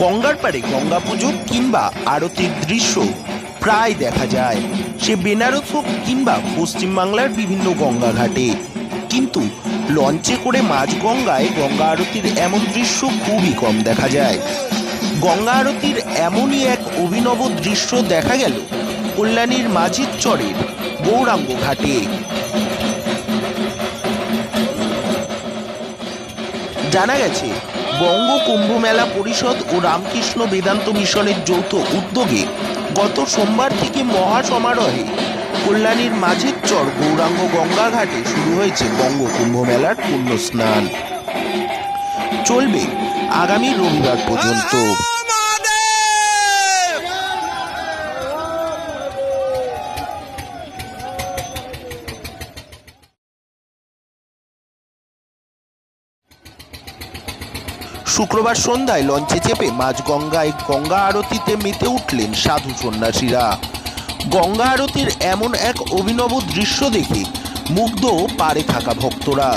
গঙ্গার পাড়ে গঙ্গা পুজো কিংবা আরতির দৃশ্য প্রায় দেখা যায়। সে বেনারস হোক কিংবা পশ্চিমবাংলার বিভিন্ন গঙ্গা ঘাটে। কিন্তু লঞ্চে করে মাঝ গঙ্গায় গঙ্গা আরতির এমন দৃশ্য খুবই কম দেখা যায়। গঙ্গা আরতির এমনই এক অভিনব দৃশ্য দেখা গেল কল্যাণীর মাঝির চরের গৌরাঙ্গ ঘাটে। জানা গেছে বঙ্গ কুম্ভ মেলা পরিষদ ও রামকৃষ্ণ বেদান্ত মিশনের যৌথ উদ্যোগে গত সোমবার থেকে মহা সমারোহে কল্যাণীর মাঝের চর গৌরাঙ্গ গঙ্গা ঘাটে শুরু হয়েছে বঙ্গ কুম্ভ মেলার পুণ্য স্নান চলবে আগামী রবিবার পর্যন্ত। শুক্রবার সন্ধ্যায় লঞ্চে চেপে মাঝ গঙ্গায় গঙ্গা আরতিতে মেতে উঠলেন সাধু সন্ন্যাসীরা। গঙ্গা আরতির এমন এক অভিনব দৃশ্য দেখে মুগ্ধ পারে থাকা ভক্তরা।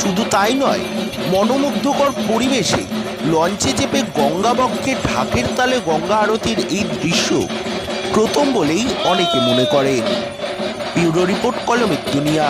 শুধু তাই নয়, মনোমুগ্ধকর পরিবেশে লঞ্চে চেপে গঙ্গাবক্ষে ঢাকের তালে গঙ্গা আরতির এই দৃশ্য প্রথম বলেই অনেকে মনে করেন ব্যুরো রিপোর্ট কলমের দুনিয়া।